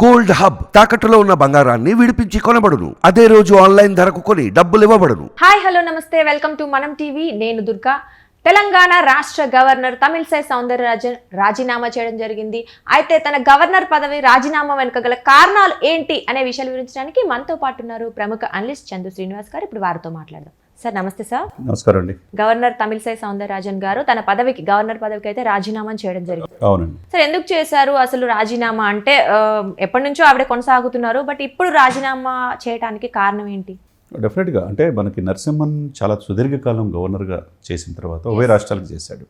Gold hub తాకట్టులో ఉన్న బంగారాన్ని విడిపించి కొనబడును. అదే రోజు ఆన్లైన్ ధరకు కొని డబ్బులు ఇవ్వబడును. హాయ్ హలో నమస్తే. Welcome to Manam TV. నేను దుర్గా. తెలంగాణ రాష్ట్ర గవర్నర్ తమిళసై సౌందరరాజన్ రాజీనామా చేయడం జరిగింది. అయితే తన గవర్నర్ పదవి రాజీనామా వెనుక గల కారణాలు ఏంటి అనే విషయాలు వివరించడానికి మనతో పాటు ఉన్నారు ప్రముఖ అనలిస్ట్ చందు శ్రీనివాస్ గారు. ఇప్పుడు వారితో మాట్లాడదాం. సార్ నమస్తే సార్. నమస్కారం అండి. గవర్నర్ తమిళసై సౌందరరాజన్ గారు తన పదవికి గవర్నర్ పదవికి అయితే రాజీనామా చేయడం జరిగింది. అవునండి. సార్ ఎందుకు చేశారు అసలు రాజీనామా? అంటే ఎప్పటి నుంచో ఆవిడ కొనసాగుతున్నారు బట్ ఇప్పుడు రాజీనామా చేయడానికి కారణం ఏంటి? డెఫినెట్గా అంటే మనకి నరసింహన్ చాలా సుదీర్ఘకాలం గవర్నర్గా చేసిన తర్వాత ఉభయ రాష్ట్రాలకు చేశాడు.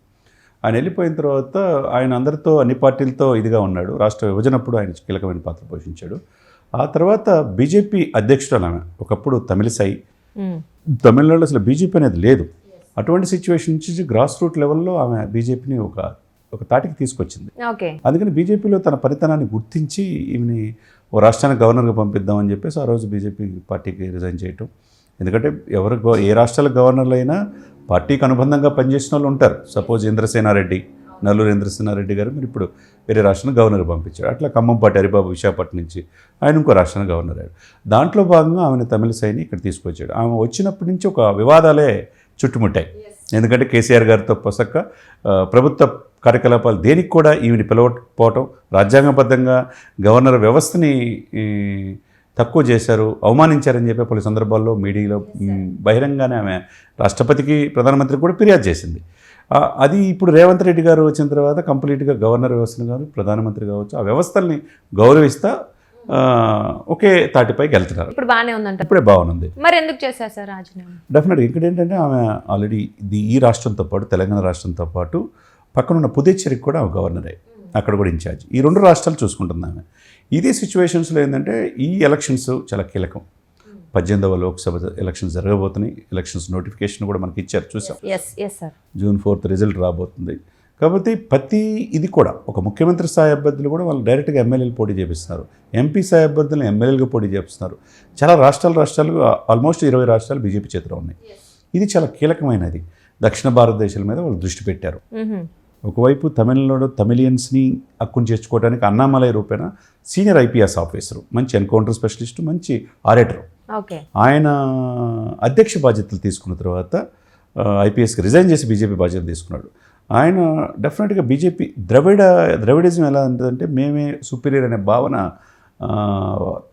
ఆయన వెళ్ళిపోయిన తర్వాత ఆయన అందరితో అన్ని పార్టీలతో ఇదిగా ఉన్నాడు. రాష్ట్ర విభజనప్పుడు ఆయన కీలకమైన పాత్ర పోషించాడు. ఆ తర్వాత బీజేపీ అధ్యక్షురాలు ఆమె ఒకప్పుడు తమిళసై తమిళనాడులో అసలు బీజేపీ అనేది లేదు. అటువంటి సిచ్యువేషన్ నుంచి గ్రాస్ రూట్ లెవెల్లో ఆమె బీజేపీని ఒక ఒక తాటికి తీసుకొచ్చింది. అందుకని బీజేపీలో తన పనితనాన్ని గుర్తించి ఈమెని ఓ రాష్ట్రానికి గవర్నర్గా పంపిద్దామని చెప్పేసి ఆ రోజు బీజేపీ పార్టీకి రిజైన్ చేయటం. ఎందుకంటే ఎవరు ఏ రాష్ట్రాల గవర్నర్లు అయినా పార్టీకి అనుబంధంగా పనిచేసిన వాళ్ళు ఉంటారు. సపోజ్ ఇంద్రసేనారెడ్డి. నల్లూరు ఇంద్రసేనారెడ్డి గారు మీరు ఇప్పుడు వేరే రాష్ట్రానికి గవర్నర్ పంపించారు. అట్లా ఖమ్మంపాటి హరిబాబు విశాఖపట్నం నుంచి ఆయన ఇంకో రాష్ట్రానికి గవర్నర్ అయ్యాడు. దాంట్లో భాగంగా ఆమెను తమిళసైని ఇక్కడ తీసుకొచ్చాడు. ఆమె వచ్చినప్పటి నుంచి ఒక వివాదాలే చుట్టుముట్టాయి. ఎందుకంటే కేసీఆర్ గారితో పొసక్క ప్రభుత్వ కార్యకలాపాలు దేనికి కూడా ఈమెని పిలవకపోవటం రాజ్యాంగబద్ధంగా గవర్నర్ వ్యవస్థని తక్కువ చేశారు అవమానించారని చెప్పి పలు సందర్భాల్లో మీడియాలో బహిరంగానే ఆమె రాష్ట్రపతికి ప్రధానమంత్రికి కూడా ఫిర్యాదు చేసింది. అది ఇప్పుడు రేవంత్ రెడ్డి గారు వచ్చిన తర్వాత కంప్లీట్గా గవర్నర్ వ్యవస్థను కాదు ప్రధానమంత్రి కావచ్చు ఆ వ్యవస్థల్ని గౌరవిస్తా ఒకే తాటిపైకి వెళ్తున్నారు ఇప్పుడు బాగానే ఉందంట. ఇప్పుడే బాగుంది. మరి ఎందుకు చేశారు సార్ రాజీనామా? డెఫినెట్గా ఇక్కడ ఏంటంటే ఆమె ఆల్రెడీ ఇది ఈ రాష్ట్రంతో పాటు తెలంగాణ రాష్ట్రంతో పాటు పక్కనున్న పుదుచ్చేరికి కూడా ఆమె గవర్నరే అక్కడ కూడా ఇన్ఛార్జ్. ఈ రెండు రాష్ట్రాలు చూసుకుంటుంది ఆమె. ఇదే సిచ్యువేషన్స్లో ఏంటంటే ఈ ఎలక్షన్స్ చాలా కీలకం. పద్దెనిమిదవ లోక్సభ ఎలక్షన్స్ జరగబోతున్నాయి. ఎలక్షన్స్ నోటిఫికేషన్ కూడా మనకి ఇచ్చారు. చూసాం. జూన్ ఫోర్త్ రిజల్ట్ రాబోతుంది. కాబట్టి ప్రతి ఇది కూడా ఒక ముఖ్యమంత్రి స్థాయి అభ్యర్థులు కూడా వాళ్ళు డైరెక్ట్గా ఎమ్మెల్యేలు పోటీ చేపిస్తున్నారు. ఎంపీ స్థాయి అభ్యర్థులను ఎమ్మెల్యేలుగా పోటీ చేపిస్తున్నారు. చాలా రాష్ట్రాలు రాష్ట్రాలు ఆల్మోస్ట్ ఇరవై రాష్ట్రాలు బీజేపీ చేతిలో ఉన్నాయి. ఇది చాలా కీలకమైనది. దక్షిణ భారతదేశాల మీద వాళ్ళు దృష్టి పెట్టారు. ఒకవైపు తమిళనాడు తమిళియన్స్ని హక్కును చేర్చుకోవడానికి అన్నామలై రూపేణ సీనియర్ ఐపీఎస్ ఆఫీసరు మంచి ఎన్కౌంటర్ స్పెషలిస్ట్ మంచి ఆరేటరు. ఆయన అధ్యక్ష బాధ్యతలు తీసుకున్న తర్వాత ఐపీఎస్కి రిజైన్ చేసి బీజేపీ బాధ్యతలు తీసుకున్నాడు. ఆయన డెఫినెట్గా బీజేపీ ద్రవిడ ద్రవిడిజం ఎలా ఉంటుందంటే మేమే సుపీరియర్ అనే భావన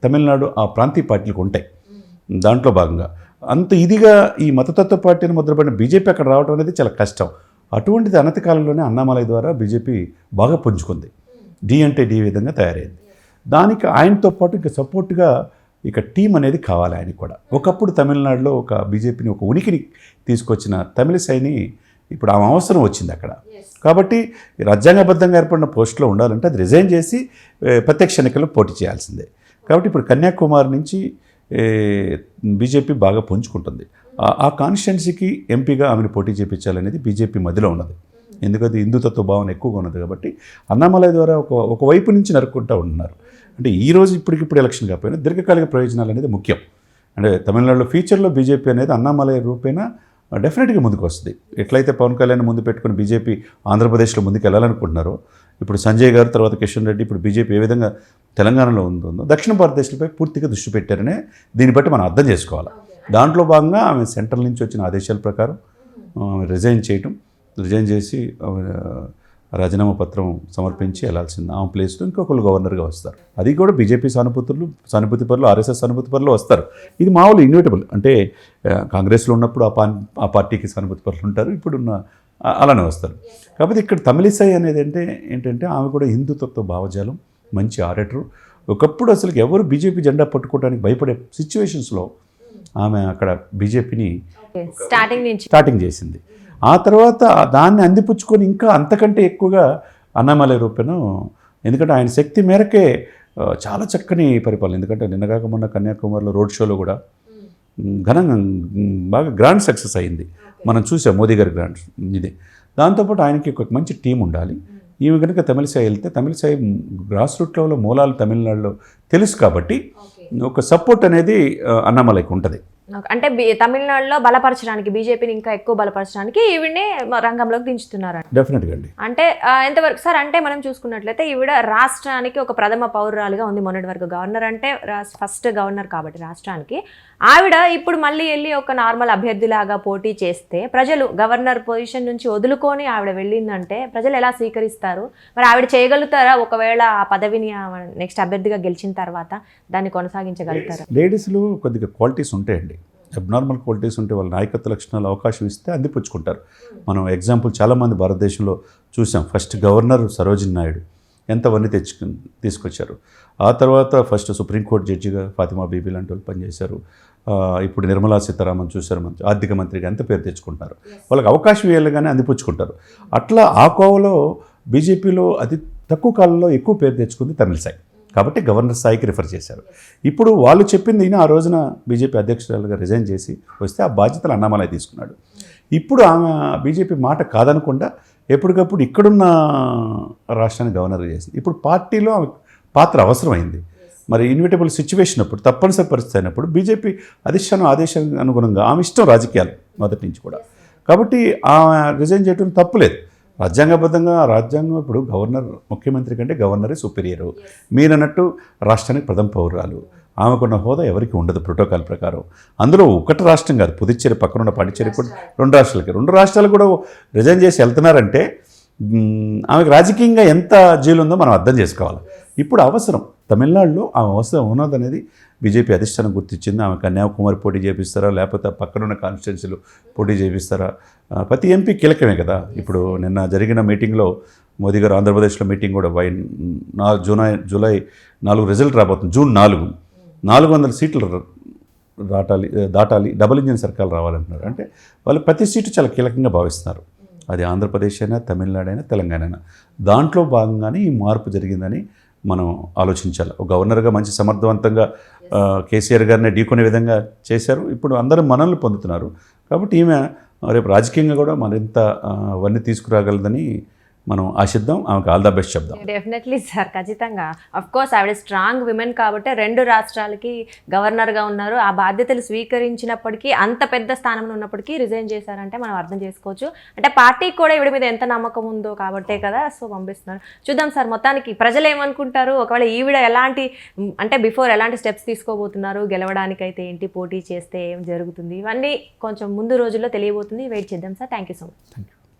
తమిళనాడు ఆ ప్రాంతీయ పార్టీలకు ఉంటాయి. దాంట్లో భాగంగా. అంత ఇదిగా ఈ మతతత్వ పార్టీని ముద్రపడిన బీజేపీ అక్కడ రావడం అనేది చాలా కష్టం. అటువంటిది అనతి కాలంలోనే అన్నామలై ద్వారా బీజేపీ బాగా పుంజుకుంది. డి అంటే డి విధంగా తయారైంది. దానికి ఆయనతో పాటు ఇంకా సపోర్ట్గా ఇక టీం అనేది కావాలి ఆయనకి కూడా. ఒకప్పుడు తమిళనాడులో ఒక బీజేపీని ఒక ఉనికిని తీసుకొచ్చిన తమిళసైని ఇప్పుడు ఆమె అవసరం వచ్చింది అక్కడ. కాబట్టి రాజ్యాంగబద్ధంగా ఏర్పడిన పోస్టులో ఉండాలంటే అది రిజైన్ చేసి ప్రత్యక్ష ఎన్నికల్లో పోటీ చేయాల్సిందే. కాబట్టి ఇప్పుడు కన్యాకుమారి నుంచి బీజేపీ బాగా పుంజుకుంటుంది. ఆ- కాన్స్టిట్యున్సీకి ఎంపీగా ఆమెను పోటీ చేయించాలనేది బీజేపీ మధ్యలో ఉన్నది. ఎందుకంటే హిందుతత్వ భావన ఎక్కువగా ఉన్నది కాబట్టి అన్నామలై ద్వారా ఒక ఒక వైపు నుంచి నరుక్కుంటూ ఉంటున్నారు. అంటే ఈ రోజు ఇప్పటికిప్పుడు ఎలక్షన్ కాకపోయినా దీర్ఘకాలిక ప్రయోజనాలు అనేది ముఖ్యం. అంటే తమిళనాడులో ఫ్యూచర్లో బీజేపీ అనేది అన్నామలయ రూపేణా డెఫినెట్గా ముందుకు వస్తుంది. ఎట్లయితే పవన్ కళ్యాణ్ ముందు పెట్టుకుని బీజేపీ ఆంధ్రప్రదేశ్లో ముందుకు వెళ్ళాలనుకుంటున్నారో ఇప్పుడు సంజయ్ గారు తర్వాత కిషన్ రెడ్డి ఇప్పుడు బీజేపీ ఏ విధంగా తెలంగాణలో ఉందో దక్షిణ భారతదేశంపై పూర్తిగా దృష్టి పెట్టారనే దీన్ని బట్టి మనం అర్థం చేసుకోవాలి. దాంట్లో భాగంగా ఆమె సెంట్రల్ నుంచి వచ్చిన ఆదేశాల ప్రకారం ఆమె రిజైన్ చేయటం రిజైన్ చేసి రాజీనామా పత్రం సమర్పించి వెళ్ళాల్సింది ఆమె ప్లేస్లో ఇంకొకరు గవర్నర్గా వస్తారు. అది కూడా బీజేపీ సానుభూతులు సానుభూతి పరులు ఆర్ఎస్ఎస్ సానుభూతి పరులు వస్తారు. ఇది మామూలు ఇన్విటబుల్ అంటే కాంగ్రెస్లో ఉన్నప్పుడు ఆ ఆ పార్టీకి సానుభూతి పరులు ఉంటారు. ఇప్పుడున్న అలానే వస్తారు. కాకపోతే ఇక్కడ తమిళిసై అనేది అంటే ఏంటంటే ఆమె కూడా హిందుత్వ భావజాలం మంచి ఆరేటరు ఒకప్పుడు అసలు ఎవరు బీజేపీ జెండా పట్టుకోవడానికి భయపడే సిచ్యువేషన్స్లో ఆమె అక్కడ బీజేపీని ఓకే స్టార్టింగ్ నుంచి. స్టార్టింగ్ చేసింది. ఆ తర్వాత దాన్ని అందిపుచ్చుకొని ఇంకా అంతకంటే ఎక్కువగా అన్నామలై రూపేణ ఎందుకంటే ఆయన శక్తి మేరకే చాలా చక్కని పరిపాలన. ఎందుకంటే నిన్నగాక మొన్న కన్యాకుమారిలో రోడ్ షోలో కూడా ఘనంగా బాగా గ్రాండ్ సక్సెస్ అయింది. మనం చూసాం మోదీ గారి గ్రాండ్ ఇది. దాంతోపాటు ఆయనకి ఒక మంచి టీం ఉండాలి. ఈమె కనుక తమిళసాయి వెళ్తే తమిళసాయి గ్రాస్ రూట్ లెవెల్లో మూలాలు తమిళనాడులో తెలుసు కాబట్టి ఒక సపోర్ట్ అనేది అన్నామలైకి ఉంటుంది. అంటే తమిళనాడులో బలపరచడానికి బీజేపీని ఇంకా ఎక్కువ బలపరచడానికి ఈవిడ్ని రంగంలోకి దించుతున్నారు డెఫినెట్గా అండి. అంటే ఎంతవరకు సార్ అంటే మనం చూసుకున్నట్లయితే ఈవిడ రాష్ట్రానికి ఒక ప్రథమ పౌరురాలుగా ఉంది మొన్నటి వరకు. గవర్నర్ అంటే ఫస్ట్ గవర్నర్ కాబట్టి రాష్ట్రానికి. ఆవిడ ఇప్పుడు మళ్ళీ వెళ్ళి ఒక నార్మల్ అభ్యర్థిలాగా పోటీ చేస్తే ప్రజలు గవర్నర్ పొజిషన్ నుంచి వదులుకొని ఆవిడ వెళ్ళిందంటే ప్రజలు ఎలా స్వీకరిస్తారు? మరి ఆవిడ చేయగలుగుతారా? ఒకవేళ ఆ పదవిని నెక్స్ట్ అభ్యర్థిగా గెలిచిన తర్వాత దాన్ని కొనసాగించగలుగుతారా? లేడీస్లో కొద్దిగా క్వాలిటీస్ ఉంటాయండి. అబ్నార్మల్ క్వాలిటీస్ ఉంటే వాళ్ళ నాయకత్వ లక్షణాలు అవకాశం ఇస్తే అందిపుచ్చుకుంటారు. మనం ఎగ్జాంపుల్ చాలామంది భారతదేశంలో చూసాం. ఫస్ట్ గవర్నర్ సరోజిని నాయుడు ఎంతవన్నీ తెచ్చుకు తీసుకొచ్చారు. ఆ తర్వాత ఫస్ట్ సుప్రీంకోర్టు జడ్జిగా ఫాతిమా బీబీ లాంటి వాళ్ళు పనిచేశారు. ఇప్పుడు నిర్మలా సీతారామన్ చూశారు మంచి ఆర్థిక మంత్రిగా ఎంత పేరు తెచ్చుకుంటున్నారు? వాళ్ళకి అవకాశం ఇవ్వగానే అందిపుచ్చుకుంటారు. అట్లా ఆ కోవలో బీజేపీలో అతి తక్కువ కాలంలో ఎక్కువ పేరు తెచ్చుకుంది తమిళసాయి కాబట్టి గవర్నర్ స్థాయికి రిఫర్ చేశారు. ఇప్పుడు వాళ్ళు చెప్పింది ఈయన ఆ రోజున బీజేపీ అధ్యక్షురాలుగా రిజైన్ చేసి వస్తే ఆ బాధ్యతలు అన్నామలై తీసుకున్నాడు. ఇప్పుడు ఆమె బీజేపీ మాట కాదనకుండా ఎప్పటికప్పుడు ఇక్కడున్న రాష్ట్రాన్ని గవర్నర్ చేసింది. ఇప్పుడు పార్టీలో ఆమె పాత్ర అవసరమైంది. మరి ఇన్విటబుల్ సిచ్యువేషన్ అప్పుడు తప్పనిసరి పరిస్థితి అయినప్పుడు బీజేపీ అధిష్టానం ఆదేశం అనుగుణంగా ఆమె ఇష్టం రాజకీయాలు మొదటి నుంచి కూడా. కాబట్టి ఆమె రిజైన్ చేయడం తప్పులేదు రాజ్యాంగబద్ధంగా రాజ్యాంగం ఇప్పుడు గవర్నర్ ముఖ్యమంత్రి కంటే గవర్నరే సుపీరియరు. మీరన్నట్టు రాష్ట్రానికి ప్రథమ పౌరాలు ఆమెకున్న హోదా ఎవరికి ఉండదు ప్రోటోకాల్ ప్రకారం. అందులో ఒకటి రాష్ట్రం కాదు పుదుచ్చేరి పక్కనున్న పాండిచ్చేరి కూడా రెండు రాష్ట్రాలకి. రెండు రాష్ట్రాలు కూడా రిజైన్ చేసి వెళ్తున్నారంటే ఆమెకు రాజకీయంగా ఎంత జైలు ఉందో మనం అర్థం చేసుకోవాలి. ఇప్పుడు అవసరం. తమిళనాడులో ఆమె అవసరం ఉన్నదనేది బీజేపీ అధిష్టానం గుర్తించింది ఆమె కన్యాకుమారి పోటీ చేపిస్తారా? లేకపోతే పక్కనున్న కాన్స్టిట్యున్సీలు పోటీ చేపిస్తారా? ప్రతి ఎంపీ కీలకమే కదా. ఇప్పుడు నిన్న జరిగిన మీటింగ్లో మోదీ గారు ఆంధ్రప్రదేశ్లో మీటింగ్ కూడా వై నాలుగు జూలై జూలై నాలుగు రిజల్ట్ రాబోతుంది. జూన్ నాలుగు. నాలుగు వందల సీట్లు దాటాలి దాటాలి. డబుల్ ఇంజిన్ సర్కార్ రావాలంటున్నారు. అంటే వాళ్ళు ప్రతి సీటు చాలా కీలకంగా భావిస్తున్నారు. అది ఆంధ్రప్రదేశ్ అయినా తమిళనాడు అయినా తెలంగాణ అయినా దాంట్లో భాగంగానే ఈ మార్పు జరిగిందని మనం ఆలోచించాలి. ఒక గవర్నర్గా మంచి సమర్థవంతంగా కేసీఆర్ గారిని ఢీకొనే విధంగా చేశారు. ఇప్పుడు అందరూ మనల్ని పొందుతున్నారు. కాబట్టి ఈమె రేపు రాజకీయంగా కూడా మరింత అవన్నీ తీసుకురాగలదని మనం ఆశిద్దాం ఆమెకు ఆల్ ద బెస్ట్ చెప్దాం. డెఫినెట్లీ సార్ ఖచ్చితంగా. అఫ్ కోర్స్ ఆవిడ స్ట్రాంగ్ విమెన్ కాబట్టి రెండు రాష్ట్రాలకి గవర్నర్గా ఉన్నారు. ఆ బాధ్యతలు స్వీకరించినప్పటికీ అంత పెద్ద స్థానంలో ఉన్నప్పటికీ రిజైన్ చేశారంటే మనం అర్థం చేసుకోవచ్చు. అంటే పార్టీకి కూడా ఈవిడ మీద ఎంత నమ్మకం ఉందో కాబట్టే కదా సో పంపిస్తున్నారు. చూద్దాం సార్ మొత్తానికి ప్రజలు ఏమనుకుంటారు? ఒకవేళ ఈవిడ ఎలాంటి అంటే బిఫోర్ ఎలాంటి స్టెప్స్ తీసుకోబోతున్నారు? గెలవడానికి అయితే ఏంటి? పోటీ చేస్తే ఏం జరుగుతుంది? ఇవన్నీ కొంచెం ముందు రోజుల్లో తెలియబోతుంది. వెయిట్ చేద్దాం sir thank you so much thank you